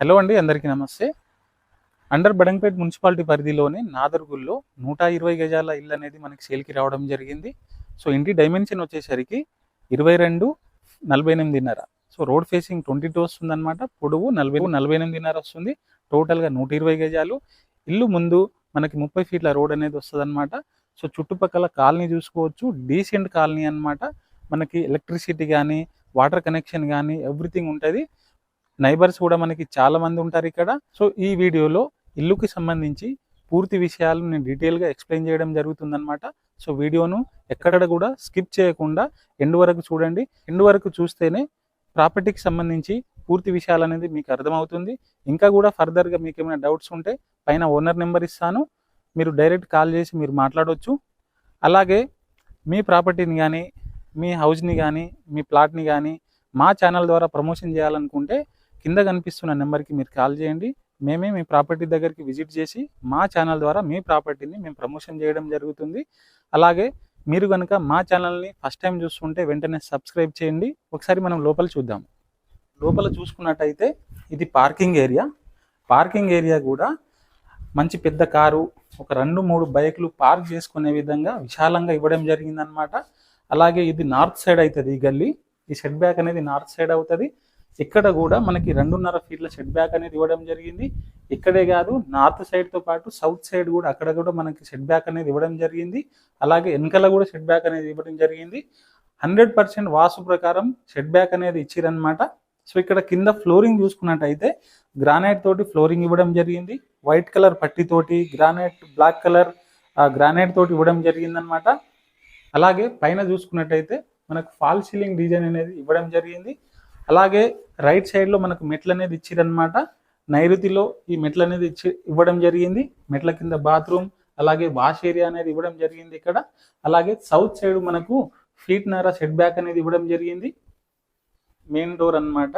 Hello అండి అందరికీ నమస్తే. అండర్ బడంగపేట్ మున్సిపాలిటీ పరిధిలోని నాదర్గుల్లో నూట ఇరవై గజాల ఇల్లు అనేది మనకి సేల్కి రావడం జరిగింది. సో ఇంటి డైమెన్షన్ వచ్చేసరికి ఇరవై రెండు నలభై ఎనిమిదిన్నర. So road facing twenty two వస్తుందన్నమాట. పొడవు నలభై నలభై ఎనిమిదిన్నర వస్తుంది. టోటల్గా నూట ఇరవై గజాలు. ఇల్లు ముందు మనకి ముప్పై ఫీట్ల రోడ్ అనేది వస్తుంది సో చుట్టుపక్కల కాలనీ చూసుకోవచ్చు. డీసెంట్ కాలనీ అనమాట మనకి ఎలక్ట్రిసిటీ కానీ వాటర్ కనెక్షన్ కానీ ఎవ్రీథింగ్ ఉంటుంది. నైబర్స్ కూడా మనకి చాలా మంది ఉంటారు ఇక్కడ. సో ఈ వీడియోలో ఇల్లుకి సంబంధించి పూర్తి విషయాలు నేను డీటెయిల్గా ఎక్స్ప్లెయిన్ చేయడం జరుగుతుందన్నమాట. సో వీడియోను ఎక్కడ కూడా స్కిప్ చేయకుండా ఎండు వరకు చూడండి. ఎండు వరకు చూస్తేనే ప్రాపర్టీకి సంబంధించి పూర్తి విషయాలు అనేది మీకు అర్థమవుతుంది. ఇంకా కూడా ఫర్దర్గా మీకు ఏమైనా డౌట్స్ ఉంటే పైన ఓనర్ నెంబర్ ఇస్తాను. మీరు డైరెక్ట్ కాల్ చేసి మీరు మాట్లాడవచ్చు అలాగే మీ ప్రాపర్టీని కానీ మీ హౌస్ని కానీ మీ ప్లాట్ని కానీ మా ఛానల్ ద్వారా ప్రమోషన్ చేయాలనుకుంటే కింద కనిపిస్తున్న నెంబర్కి మీరు కాల్ చేయండి. మేమే మీ ప్రాపర్టీ దగ్గరికి విజిట్ చేసి మా ఛానల్ ద్వారా మీ ప్రాపర్టీని మేము ప్రమోషన్ చేయడం జరుగుతుంది. అలాగే మీరు కనుక మా ఛానల్ని ఫస్ట్ టైం చూస్తుంటే వెంటనే సబ్స్క్రైబ్ చేయండి. ఒకసారి మనం లోపల చూద్దాం. లోపల చూసుకున్నట్టయితే ఇది పార్కింగ్ ఏరియా. పార్కింగ్ ఏరియా కూడా మంచి పెద్ద కారు ఒక రెండు మూడు బైక్లు పార్క్ చేసుకునే విధంగా విశాలంగా ఇవ్వడం జరిగిందనమాట అలాగే ఇది నార్త్ సైడ్ అవుతుంది ఈ గల్లీ. ఈ సెట్ బ్యాక్ అనేది నార్త్ సైడ్ అవుతుంది. ఇక్కడ కూడా మనకి రెండున్నర ఫీట్ల షెడ్ బ్యాక్ అనేది ఇవ్వడం జరిగింది. ఇక్కడే కాదు నార్త్ సైడ్తో పాటు సౌత్ సైడ్ కూడా అక్కడ కూడా మనకి షెడ్ బ్యాక్ అనేది ఇవ్వడం జరిగింది. అలాగే వెనకాల కూడా షెడ్ బ్యాక్ అనేది ఇవ్వడం జరిగింది. హండ్రెడ్ పర్సెంట్ వాసు ప్రకారం షెడ్ బ్యాక్ అనేది ఇచ్చిరనమాట సో ఇక్కడ కింద ఫ్లోరింగ్ చూసుకున్నట్టయితే గ్రానైట్ తోటి ఫ్లోరింగ్ ఇవ్వడం జరిగింది. వైట్ కలర్ పట్టితోటి గ్రానైట్ బ్లాక్ కలర్ గ్రానైట్ తోటి ఇవ్వడం జరిగిందనమాట అలాగే పైన చూసుకున్నట్టయితే మనకు ఫాల్ సీలింగ్ డిజైన్ అనేది ఇవ్వడం జరిగింది. అలాగే రైట్ సైడ్లో మనకు మెట్లు అనేది ఇచ్చిరనమాట నైరుతిలో ఈ మెట్లు అనేది ఇచ్చి ఇవ్వడం జరిగింది. మెట్ల కింద బాత్రూమ్ అలాగే వాష్ ఏరియా అనేది ఇవ్వడం జరిగింది ఇక్కడ. అలాగే సౌత్ సైడ్ మనకు ఫీట్ నర సెట్ బ్యాక్ అనేది ఇవ్వడం జరిగింది. మెయిన్ డోర్ అన్నమాట.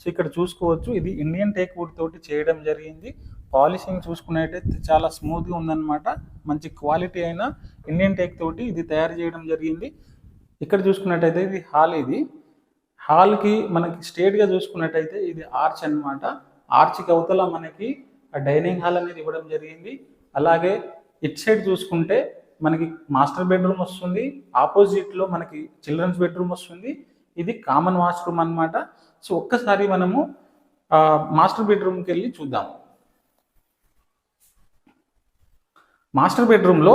సో ఇక్కడ చూసుకోవచ్చు ఇది ఇండియన్ టేక్ వుడ్ తోటి చేయడం జరిగింది. పాలిషింగ్ చూసుకునేటైతే చాలా స్మూత్గా ఉందన్నమాట. మంచి క్వాలిటీ అయిన ఇండియన్ టేక్ తోటి ఇది తయారు చేయడం జరిగింది. ఇక్కడ చూసుకున్నట్టయితే ఇది హాల్ ఇది. హాల్కి మనకి స్ట్రేట్గా చూసుకున్నట్టయితే ఇది ఆర్చ్ అన్నమాట. ఆర్చ్కి అవతల మనకి డైనింగ్ హాల్ అనేది ఇవ్వడం జరిగింది. అలాగే ఇట్ సైడ్ చూసుకుంటే మనకి మాస్టర్ బెడ్రూమ్ వస్తుంది. ఆపోజిట్లో మనకి చిల్డ్రన్స్ బెడ్రూమ్ వస్తుంది. ఇది కామన్ వాష్రూమ్ అన్నమాట. సో ఒక్కసారి మనము మాస్టర్ బెడ్రూమ్కి వెళ్ళి చూద్దాం. మాస్టర్ బెడ్రూమ్లో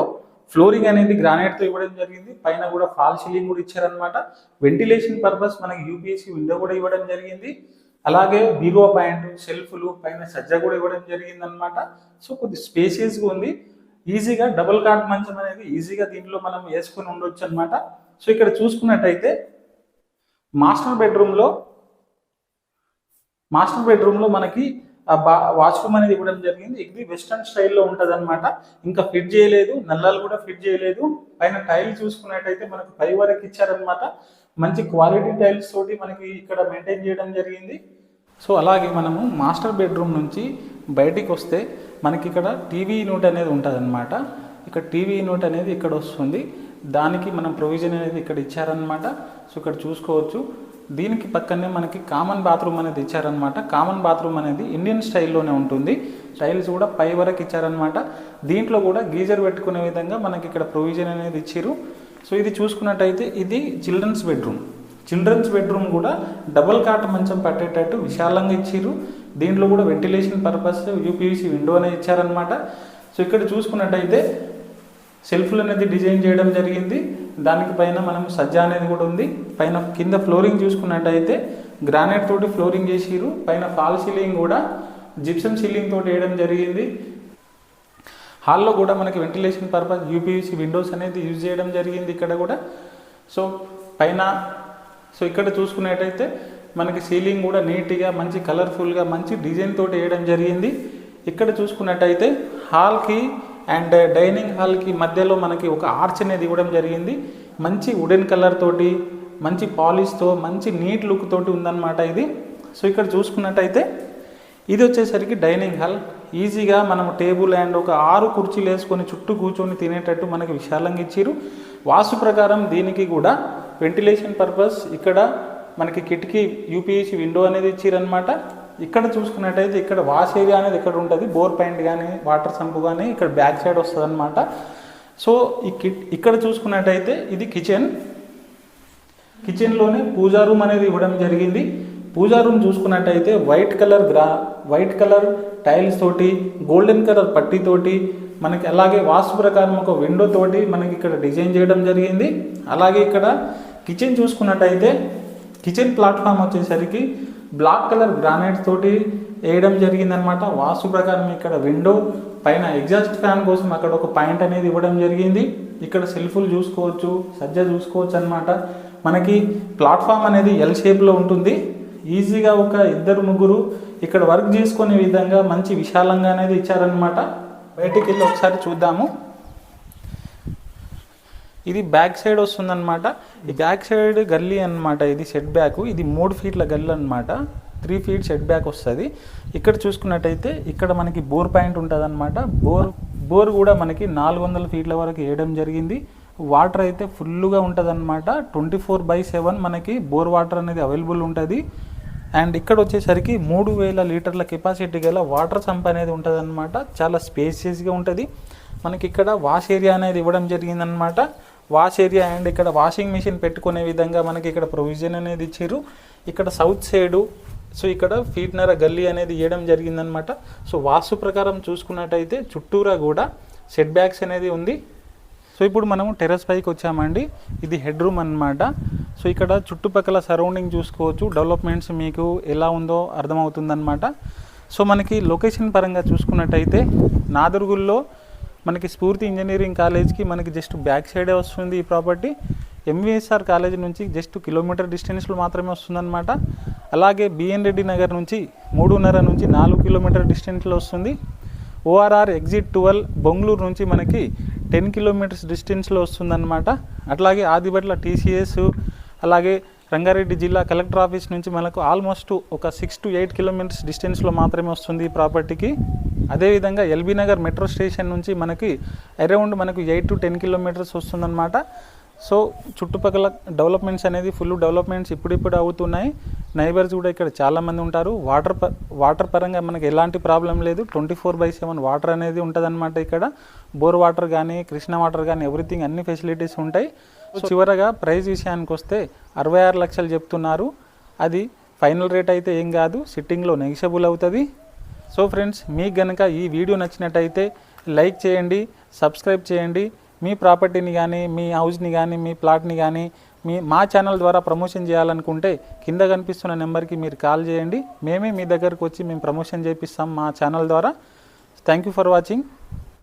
ఫ్లోరింగ్ అనేది గ్రానైట్తో ఇవ్వడం జరిగింది. పైన కూడా ఫాల్ సీలింగ్ కూడా ఇచ్చారనమాట వెంటిలేషన్ పర్పస్ మనకి యూపీఎస్సీ విండో కూడా ఇవ్వడం జరిగింది. అలాగే బీరో పాయింట్ షెల్ఫ్లు పైన సజ్జ కూడా ఇవ్వడం జరిగింది అనమాట సో కొద్ది స్పేసియస్గా ఉంది. ఈజీగా డబుల్ కాట్ మంచం అనేది ఈజీగా దీంట్లో మనం వేసుకొని ఉండొచ్చు అనమాట సో ఇక్కడ చూసుకున్నట్టయితే మాస్టర్ బెడ్రూమ్లో మాస్టర్ బెడ్రూమ్లో మనకి వాష్రూమ్ అనేది ఇవ్వడం జరిగింది. ఇది వెస్టర్న్ స్టైల్లో ఉంటుంది అనమాట ఇంకా ఫిట్ చేయలేదు. నల్లాలు కూడా ఫిట్ చేయలేదు. పైన టైల్ చూసుకున్నట్టయితే మనకు పై వరకు ఇచ్చారనమాట మంచి క్వాలిటీ టైల్స్ తోటి మనకి ఇక్కడ మెయింటైన్ చేయడం జరిగింది. సో అలాగే మనము మాస్టర్ బెడ్రూమ్ నుంచి బయటికి వస్తే మనకి ఇక్కడ టీవీ యూనిట్ అనేది ఉంటుంది అనమాట ఇక్కడ టీవీ యూనిట్ అనేది ఇక్కడ వస్తుంది. దానికి మనం ప్రొవిజన్ అనేది ఇక్కడ ఇచ్చారనమాట సో ఇక్కడ చూసుకోవచ్చు. దీనికి పక్కనే మనకి కామన్ బాత్రూమ్ అనేది ఇచ్చారనమాట కామన్ బాత్రూమ్ అనేది ఇండియన్ స్టైల్లోనే ఉంటుంది. టైల్స్ కూడా పై వరకు ఇచ్చారనమాట దీంట్లో కూడా గీజర్ పెట్టుకునే విధంగా మనకి ఇక్కడ ప్రొవిజన్ అనేది ఇచ్చారు సో ఇది చూసుకున్నట్టయితే ఇది చిల్డ్రన్స్ బెడ్రూమ్ చిల్డ్రన్స్ బెడ్రూమ్ కూడా డబుల్ కాట్ మంచం పట్టేటట్టు విశాలంగా ఇచ్చారు దీంట్లో కూడా వెంటిలేషన్ పర్పస్ యూపీవీసీ విండో అనేది ఇచ్చారనమాట సో ఇక్కడ చూసుకున్నట్టయితే సెల్ఫ్లు అనేది డిజైన్ చేయడం జరిగింది. దానికి పైన మనం సజ్జ అనేది కూడా ఉంది. పైన కింద ఫ్లోరింగ్ చూసుకున్నట్టయితే గ్రానైట్ తోటి ఫ్లోరింగ్ చేసిరు పైన ఫాల్ సీలింగ్ కూడా జిప్సమ్ సీలింగ్ తోటి వేయడం జరిగింది. హాల్లో కూడా మనకి వెంటిలేషన్ పర్పస్ యూపీవీసీ విండోస్ అనేది యూజ్ చేయడం జరిగింది ఇక్కడ కూడా. సో పైన సో ఇక్కడ చూసుకున్నట్టయితే మనకి సీలింగ్ కూడా నీట్గా మంచి కలర్ఫుల్గా మంచి డిజైన్ తోటి వేయడం జరిగింది. ఇక్కడ చూసుకున్నట్టయితే హాల్కి అండ్ డైనింగ్ హాల్కి మధ్యలో మనకి ఒక ఆర్చ్ అనేది ఇవ్వడం జరిగింది. మంచి వుడెన్ కలర్ తోటి మంచి పాలిష్తో మంచి నీట్ లుక్ తోటి ఉందన్నమాట ఇది. సో ఇక్కడ చూసుకున్నట్టయితే ఇది వచ్చేసరికి డైనింగ్ హాల్ ఈజీగా మనం టేబుల్ అండ్ ఒక ఆరు కుర్చీలు వేసుకొని చుట్టూ కూర్చొని తినేటట్టు మనకి విశాలంగా ఇచ్చారు వాస్తు ప్రకారం దీనికి కూడా వెంటిలేషన్ పర్పస్ ఇక్కడ మనకి కిటికీ యూపీఎస్సీ విండో అనేది ఇచ్చిరనమాట ఇక్కడ చూసుకున్నట్టయితే ఇక్కడ వాష్ ఏరియా అనేది ఇక్కడ ఉంటుంది. బోర్ పాయింట్ కానీ వాటర్ సంపు కానీ ఇక్కడ బ్యాక్ సైడ్ వస్తుంది అనమాట సో ఈ ఇక్కడ చూసుకున్నట్టయితే ఇది కిచెన్. కిచెన్లోనే పూజా రూమ్ అనేది ఇవ్వడం జరిగింది. పూజా రూమ్ చూసుకున్నట్టయితే వైట్ కలర్ గ్రా వైట్ కలర్ టైల్స్ తోటి గోల్డెన్ కలర్ పట్టీతోటి మనకి అలాగే వాస్తు ప్రకారం ఒక విండో తోటి మనకి ఇక్కడ డిజైన్ చేయడం జరిగింది. అలాగే ఇక్కడ కిచెన్ చూసుకున్నట్టయితే కిచెన్ ప్లాట్ఫామ్ వచ్చేసరికి బ్లాక్ కలర్ గ్రానైట్ తోటి వేయడం జరిగిందనమాట వాస్తు ప్రకారం ఇక్కడ విండో పైన ఎగ్జాస్ట్ ఫ్యాన్ కోసం అక్కడ ఒక పాయింట్ అనేది ఇవ్వడం జరిగింది. ఇక్కడ సెల్ఫులు చూసుకోవచ్చు సజ్జ చూసుకోవచ్చు అనమాట మనకి ప్లాట్ఫామ్ అనేది ఎల్ షేప్లో ఉంటుంది. ఈజీగా ఒక ఇద్దరు ముగ్గురు ఇక్కడ వర్క్ చేసుకునే విధంగా మంచి విశాలంగా అనేది ఇచ్చారనమాట బయటికి వెళ్ళి ఒకసారి చూద్దాము. ఇది బ్యాక్ సైడ్ వస్తుందన్నమాట. ఈ బ్యాక్ సైడ్ గల్లీ అన్నమాట ఇది షెడ్ బ్యాక్. ఇది మూడు ఫీట్ల గల్లీ అనమాట త్రీ ఫీట్ షెడ్ బ్యాక్ వస్తుంది. ఇక్కడ చూసుకున్నట్టయితే ఇక్కడ మనకి బోర్ పాయింట్ ఉంటుంది అనమాట బోర్ బోర్ కూడా మనకి నాలుగు వందల ఫీట్ల వరకు వేయడం జరిగింది. వాటర్ అయితే ఫుల్గా ఉంటుంది అనమాట ట్వంటీ ఫోర్ బై సెవెన్ మనకి బోర్ వాటర్ అనేది అవైలబుల్ ఉంటుంది. అండ్ ఇక్కడ వచ్చేసరికి మూడు వేల లీటర్ల కెపాసిటీ గల వాటర్ సంప్ అనేది ఉంటుంది అనమాట చాలా స్పేసియస్గా ఉంటుంది. మనకి ఇక్కడ వాష్ ఏరియా అనేది ఇవ్వడం జరిగిందనమాట వాష్ ఏరియా అండ్ ఇక్కడ వాషింగ్ మిషన్ పెట్టుకునే విధంగా మనకి ఇక్కడ ప్రొవిజన్ అనేది ఇచ్చారు ఇక్కడ సౌత్ సైడు సో ఇక్కడ ఫీట్నర గల్లీ అనేది ఇవ్వడం జరిగిందనమాట. సో వాస్తు ప్రకారం చూసుకున్నట్టయితే చుట్టూరా కూడా సెట్ బ్యాక్స్ అనేది ఉంది. సో ఇప్పుడు మనము టెర్రస్ పైకి వచ్చామండి. ఇది హెడ్ రూమ్ అన్నమాట. సో ఇక్కడ చుట్టుపక్కల సరౌండింగ్ చూసుకోవచ్చు. డెవలప్మెంట్స్ మీకు ఎలా ఉందో అర్థమవుతుందన్నమాట. సో మనకి లొకేషన్ పరంగా చూసుకున్నట్టయితే నాదురుగుల్లో మనకి స్ఫూర్తి ఇంజనీరింగ్ కాలేజ్కి మనకి జస్ట్ బ్యాక్ సైడే వస్తుంది ఈ ప్రాపర్టీ. ఎంవిఎస్ఆర్ కాలేజ్ నుంచి జస్ట్ కిలోమీటర్ డిస్టెన్స్లో మాత్రమే వస్తుందన్నమాట. అలాగే బిఎన్ రెడ్డి నగర్ నుంచి మూడున్నర నుంచి నాలుగు కిలోమీటర్ డిస్టెన్స్లో వస్తుంది. ఓఆర్ఆర్ ఎగ్జిట్ ట్వెల్వ్ బొంగళూరు నుంచి మనకి టెన్ కిలోమీటర్స్ డిస్టెన్స్లో వస్తుందన్నమాట. అట్లాగే ఆదిబట్ల టీసీఎస్ అలాగే రంగారెడ్డి జిల్లా కలెక్టర్ ఆఫీస్ నుంచి మనకు ఆల్మోస్ట్ ఒక సిక్స్ టు ఎయిట్ కిలోమీటర్స్ డిస్టెన్స్లో మాత్రమే వస్తుంది ఈ ప్రాపర్టీకి. అదేవిధంగా ఎల్బీ నగర్ మెట్రో స్టేషన్ నుంచి మనకి అరౌండ్ మనకు ఎయిట్ టు టెన్ కిలోమీటర్స్ వస్తుందన్నమాట. సో చుట్టుపక్కల డెవలప్మెంట్స్ అనేది ఫుల్ డెవలప్మెంట్స్ ఇప్పుడిప్పుడు అవుతున్నాయి. నైబర్స్ కూడా ఇక్కడ చాలామంది ఉంటారు. వాటర్ ప వాటర్ పరంగా మనకి ఎలాంటి ప్రాబ్లం లేదు. Twenty four by seven water అనేది ఉంటుందన్నమాట ఇక్కడ. బోర్ వాటర్ కానీ కృష్ణ వాటర్ కానీ ఎవ్రీథింగ్ అన్ని ఫెసిలిటీస్ ఉంటాయి. సో చివరగా ప్రైస్ విషయానికి వస్తే అరవై ఆరు లక్షలు చెప్తున్నారు. అది ఫైనల్ రేట్ అయితే ఏం కాదు. సిట్టింగ్లో నెగిషబుల్ అవుతుంది. సో ఫ్రెండ్స్ మీకు కనుక ఈ వీడియో నచ్చినట్టయితే లైక్ చేయండి సబ్స్క్రైబ్ చేయండి. మీ ప్రాపర్టీని కానీ మీ హౌస్ని కానీ మీ ప్లాట్ని కానీ మీ మా ఛానల్ ద్వారా ప్రమోషన్ చేయాలనుకుంటే కింద కనిపిస్తున్న నెంబర్కి మీరు కాల్ చేయండి. మేమే మీ దగ్గరకు వచ్చి మేము ప్రమోషన్ చేపిస్తాం మా ఛానల్ ద్వారా. Thank you for watching